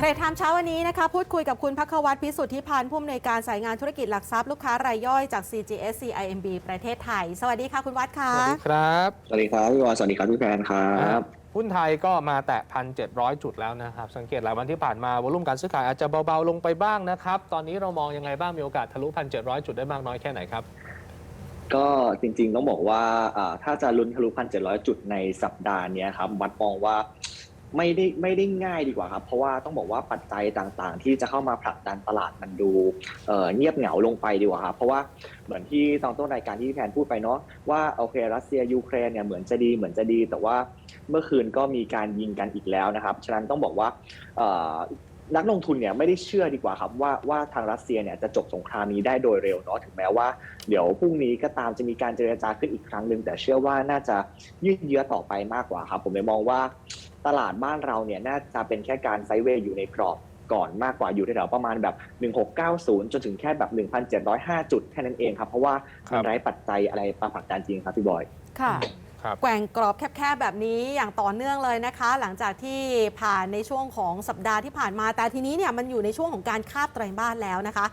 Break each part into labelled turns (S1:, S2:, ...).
S1: เทรดไทม์เช้าวันนี้นะคะพูดคุยกับคุณพักวัตรพิสุทธิพันธ์ผู้อำนวยการสายงานธุรกิจหลักทรัพย์ลูกค้ารายย่อยจาก CGS CIMB ประเทศไทย สวัสดีค่ะคุณวัดค่ะ
S2: สวัสดีครับ
S3: สวัสดีครับพี่วอนสวัสดีครับพี่แพนครับ
S2: หุ้นไทยก็มาแตะ 1,700 จุดแล้วนะครับ สังเกตหลายวันที่ผ่านมาวอลุ่มการซื้อขายอาจจะเบาๆลงไปบ้างนะครับ ตอนนี้เรามองยังไงบ้างมีโอกาสทะลุ 1,700 จุดได้มากน้อยแค่ไหนครับ
S3: ก็จริงๆต้องบอกว่าอ่าถ้าจะลุ้นทะลุพันเจ็ดร้อยจุดในสัปดาห์เนี้ยครับวัดมองว่า ไม่ได้ไม่ได้ง่ายดีกว่าครับ เพราะว่าต้องบอกว่าปัจจัยต่างๆ ที่จะเข้ามาผลักดันตลาดมันดูเเงียบเหงาลงไปดีกว่าครับเพราะว่าเหมือนที่ตอนต้นรายการที่พี่แพนพูดไปเนาะว่าโอเครัสเซียยูเครนเนี่ยเหมือนจะดีเหมือนจะดี แต่ว่าเมื่อคืนก็มีการยิงกันอีกแล้วนะครับ ฉะนั้นต้องบอกว่า นักลงทุนเนี่ยไม่ได้เชื่อดีกว่าครับว่าว่าทางรัสเซียเนี่ยจะจบสงครามนี้ได้โดยเร็วเนาะถึงแม้ว่า เดี๋ยวพรุ่งนี้ก็ตามจะมีการเจรจาขึ้นอีกครั้งหนึ่งแต่เชื่อว่าน่าจะยืดเยื้อต่อไปมากกว่าครับผมเลยมองว่าตลาดบ้านเราเนี่ยน่าจะเป็นแค่การไซด์เวย์อยู่ในกรอบก่อนมากกว่าอยู่แถวๆประมาณแบบ 1690 จนถึงแค่แบบ 1,705 จุดแค่นั้นเองครับ เพราะว่า
S2: ครับ
S3: มันไร้ปัจจัยอะไรมาผลักดันจริงครับพี่บอย
S1: ค่ะ
S2: ครับ
S1: แกว่งกรอบแคบๆแบบนี้อย่างต่อเนื่องเลยนะคะ หลังจากที่ผ่านในช่วงของสัปดาห์ที่ผ่านมา แต่ทีนี้เนี่ยมันอยู่ในช่วงของการคาบไตรมาสแล้วนะคะ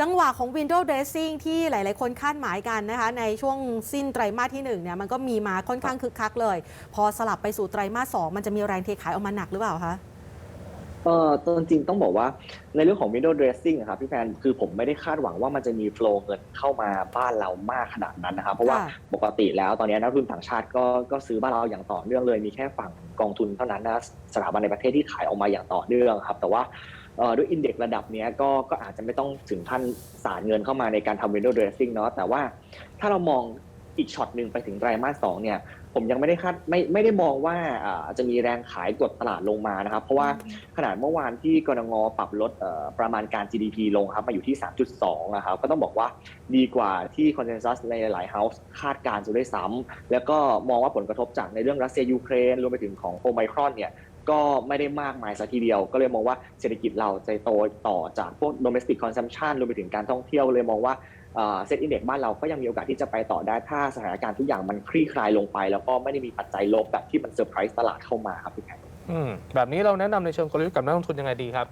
S1: จังหวะของ window Dressing ที่หลายๆ คนคาดหมายกันนะคะ ในช่วงสิ้นไตรมาสที่1เนี่ยมันก็มีมาค่อนข้างคึกคักเลย พอสลับไปสู่ไตรมาสสองมันจะมีแรงเทขายออกมาหนักหรือเปล่าคะ
S3: เออตอนจริงต้องบอกว่าในเรื่องของ window dressing อะครับพี่แพนคือผมไม่ได้คาดหวังว่ามันจะมี flow เงินเข้ามาบ้านเรามากขนาดนั้นนะครับ เพราะว่า
S1: ค่ะ
S3: ปกติแล้วตอนนี้นักลงทุนต่างชาติก็ก็ซื้อบ้านเราอย่างต่อเนื่องเลยมีแค่ฝั่งกองทุนเท่านั้นนะสถาบันในประเทศที่ขายออกมาอย่างต่อเนื่องครับ แต่ว่าเอ่อด้วยอินเด็กซ์ระดับเนี้ยก็ก็อาจจะไม่ต้องถึงขั้นสารเงินเข้ามาในการทำ window dressing เนาะแต่ว่าถ้าเรามอง อีกช็อตหนึ่งไปถึงไตรมาสสองเนี่ยผมยังไม่ได้คาดไม่ไม่ได้มองว่าอ่าจะมีแรงขายกดตลาดลงมานะครับ เพราะว่าขนาดเมื่อวานที่กรงงปรับลดเอ่อประมาณการ GDP ลงครับมาอยู่ที่ 3.2นะครับก็ต้องบอกว่าดีกว่าที่คอนเซนแซสในหลายเฮาส์คาดการณ์จะด้วยซ้ำแล้วก็มองว่าผลกระทบจากในเรื่องรัสเซียยูเครนรวมไปถึงของโอไมครอนเนี่ยก็ไม่ได้มากมายสัทีเดียว ก็เลยมองว่าเศรษฐกิจเราจะโตต่อจากพวก domestic consumption รวมไปถึงการท่องเที่ยวเลยมองว่า เซ็ตอินเด็กบ้านเราก็ยังมีโอกาสที่จะไปต่อได้ถ้าสถานการณ์ทุกอย่างมันคลี่คลายลงไป แล้วก็ไม่ได้มีปัจจัยลบแบบที่มันเซอร์ไพรส์ตลาดเข้ามาครับพี่แพน
S2: อืมแบบนี้เราแนะนำในเชิงกลยุทธ์กับนักลงทุนยังไงดีครับ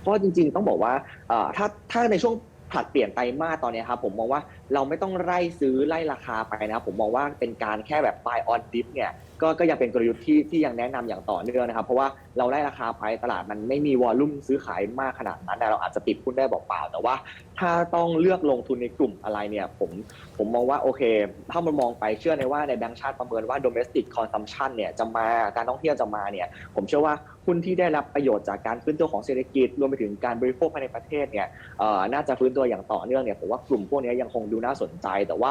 S3: เพราะจริงๆต้องบอกว่าเอ่อถ้าถ้าในช่วง ผลัดเปลี่ยนไตรมาสตอนนี้ครับผมมองว่าเราไม่ต้องไล่ซื้อไล่ราคาไปนะครับผมมองว่าเป็นการแค่แบบ buy on dip เนี่ยก็ก็ยังเป็นกลยุทธ์ที่ที่ยังแนะนำอย่างต่อเนื่องนะครับ เพราะว่าเราไล่ราคาไปตลาดมันไม่มีวอลลุ่มซื้อขายมากขนาดนั้นแต่เราอาจจะติดหุ้นได้เปล่าๆแต่ว่า ถ้าต้องเลือกลงทุนในกลุ่มอะไรเนี่ยผมผมมองว่าโอเค ถ้ามันมองไปเชื่อในว่าในแบงก์ชาติประเมินว่า domestic consumption เนี่ยจะมาการท่องเที่ยวจะมาเนี่ยผมเชื่อว่า หุ้นที่ได้รับประโยชน์จากการฟื้นตัวของเศรษฐกิจ รวมไปถึงการบริโภคภายในประเทศเนี่ยน่าจะฟื้นตัวอย่างต่อเนื่องเนี่ยผมว่ากลุ่มพวกนี้ยังคงดูน่าสนใจ แต่ว่า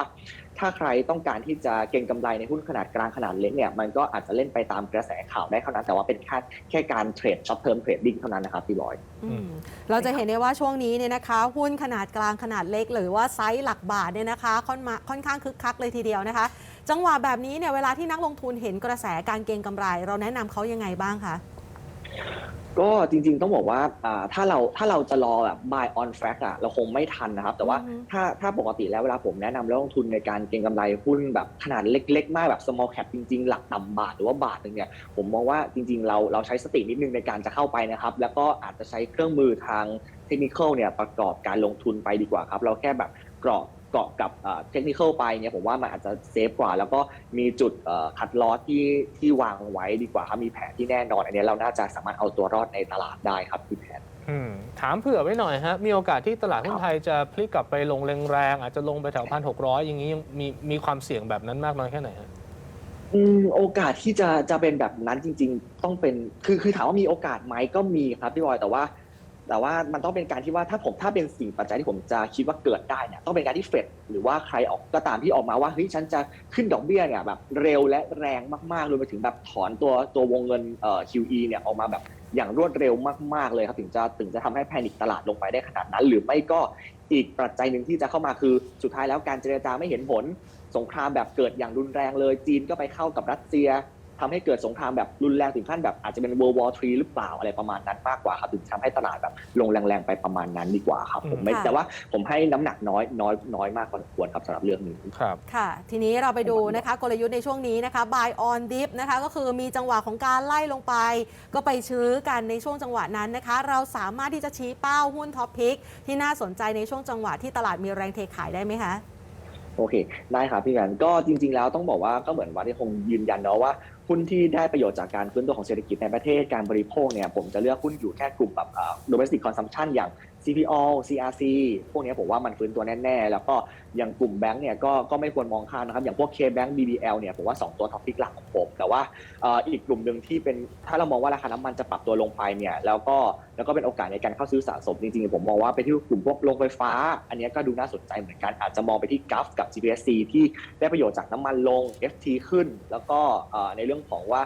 S3: ถ้าใครต้องการที่จะเก็งกำไรในหุ้นขนาดกลางขนาดเล็กเนี่ยมันก็อาจจะเล่นไปตามกระแสข่าวได้เท่านั้นแต่ว่าเป็นแค่แค่การเทรดช็อตเทอมเทรดดิ้งเท่านั้นนะครับพี่บอย
S1: เราจะเห็นได้ว่าช่วงนี้เนี่ยนะคะ หุ้นขนาดกลางขนาดเล็ก หรือว่าไซส์หลักบาทเนี่ยนะคะค่อนมาค่อนข้างคึกคักเลยทีเดียวนะคะ จังหวะแบบนี้เนี่ยเวลาที่นักลงทุนเห็นกระแสการเก็งกำไร เราแนะนำเขายังไงบ้างคะ
S3: ก็จริงๆต้องบอกว่าอ่าถ้าเราถ้าเราจะรอแบบ buy on fact อะเราคงไม่ทันนะครับ แต่ว่า
S1: อือฮึ
S3: ถ้าถ้าปกติแล้วเวลาผมแนะนำแล้วลงทุนในการเก็งกำไรหุ้นแบบขนาดเล็กๆ มากแบบ small cap จริงๆ หลักต่ำบาทหรือว่าบาทหนึ่งเนี่ยผมมองว่าจริงๆ เราเราใช้สตินิดนึงในการจะเข้าไปนะครับ แล้วก็อาจจะใช้เครื่องมือทางเทคนิคเนี่ยประกอบการลงทุนไปดีกว่าครับ เราแค่แบบเกราะ เกาะกับเทคนิคไปเนี่ยผมว่ามันอาจจะเซฟกว่า แล้วก็มีจุดคัดลอสที่ที่วางไว้ดีกว่าครับมีแผนที่แน่นอน อันนี้เราน่าจะสามารถเอาตัวรอดในตลาดได้ครับพี่แพน
S2: อืมถามเผื่อไว้หน่อยฮะ มีโอกาสที่ตลาดหุ้นไทยจะพลิกกลับไปลงแรงๆอาจจะลงไปแถวพันหกร้อยอย่างนี้ยังมีมีความเสี่ยงแบบนั้นมากน้อยแค่ไหนฮะ
S3: อืมโอกาสที่จะจะเป็นแบบนั้นจริง ๆ ต้องเป็นคือคือถามว่ามีโอกาสไหมก็มีครับพี่บอยแต่ว่า แต่ว่ามันต้องเป็นการที่ว่าถ้าผมถ้าเป็นสิ่งปัจจัยที่ผมจะคิดว่าเกิดได้เนี่ยต้องเป็นการที่เฟดหรือว่าใครออกก็ตามที่ออกมาว่าเฮ้ยฉันจะขึ้นดอกเบี้ยเนี่ยแบบเร็วและแรงมากๆรวมไปถึงแบบถอนตัวตัววงเงินเอ่อ QE เนี่ยออกมาแบบอย่างรวดเร็วมากๆเลยครับถึงจะถึงจะทำให้แพนิคตลาดลงไปได้ขนาดนั้น หรือไม่ก็อีกปัจจัยหนึ่งที่จะเข้ามาคือสุดท้ายแล้วการเจรจาไม่เห็นผล สงครามแบบเกิดอย่างรุนแรงเลยจีนก็ไปเข้ากับรัสเซีย ทำให้เกิดสงครามแบบรุนแรงถึงขั้นแบบอาจจะเป็น World War 3 หรือเปล่าอะไรประมาณนั้นมากกว่าครับถึงทำให้ตลาดแบบลงแรงๆไปประมาณนั้นดีกว่าครับผมไม่
S1: ค่ะ
S3: แต่ว่าผมให้น้ำหนักน้อยน้อยน้อยมากพอสมควรครับสำหรับเรื่องนี้
S2: ครับ
S1: ค่ะ ทีนี้เราไปดูนะคะกลยุทธ์ในช่วงนี้นะคะ buy on dip นะคะก็คือมีจังหวะของการไล่ลงไป ก็ไปชื้อกันในช่วงจังหวะนั้นนะคะ เราสามารถที่จะชี้เป้าหุ้นท็อปพิกที่น่าสนใจในช่วงจังหวะที่ตลาดมีแรงเทขายได้ไหมคะ
S3: โอเค ได้ครับพี่กันก็จริง ๆ แล้วต้องบอกว่าก็เหมือนว่าที่คงยืนยันเนาะว่า หุ้นที่ได้ประโยชน์จากการฟื้นตัวของเศรษฐกิจในประเทศการบริโภคเนี่ยผมจะเลือกหุ้นอยู่แค่กลุ่มแบบ domestic consumption อย่าง CPO CRC พวกนี้ผมว่ามันฟื้นตัวแน่ๆ แล้วก็อย่างกลุ่มแบงก์เนี่ยก็ก็ไม่ควรมองข้ามนะครับ อย่างพวก KBank BBL เนี่ยผมว่า 2 ตัวท็อปพิกหลักของผม แต่ว่าอีกกลุ่มหนึ่งที่เป็นถ้าเรามองว่าราคาน้ำมันจะปรับตัวลงไปเนี่ยแล้วก็แล้วก็เป็นโอกาสในการเข้าซื้อสะสมจริงๆ ผมมองว่าไปที่กลุ่มพวกโรงไฟฟ้า อันนี้ก็ดูน่าสนใจเหมือนกันอาจจะมองไปที่ g u f กับ GPSC ที่ได้ประโยชน์จากน้ำมันลง FT ขึ้น แล้วก็ในเรื่องของว่า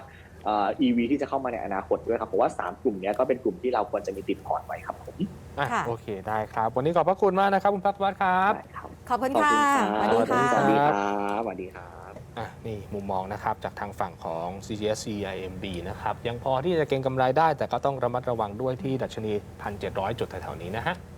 S3: เอ่อ EV ที่จะเข้ามาในอนาคตด้วยครับผมว่า 3 กลุ่มเนี้ยก็เป็นกลุ่มที่เราควรจะมีติดพอร์ตไว้ครับผม
S2: อะ
S1: ค่ะ
S2: โอเคได้ครับ วันนี้ขอบพระคุณมากนะครับ คุณพักวัฒน์ครับ
S3: ได้ครับ
S1: ขอบคุณ
S3: ขอบ
S1: ค่ะ
S3: คุณครับ
S1: สวัสดีค่ะ
S3: สวัสดีครับสวัสดีครับ
S2: อะนี่มุมมองนะครับจากทางฝั่งของ CGS CIMB นะครับ ยังพอที่จะเก็งกำไรได้แต่ก็ต้องระมัดระวังด้วยที่ดัชนี 1,700 จุดแถวๆนี้นะฮะ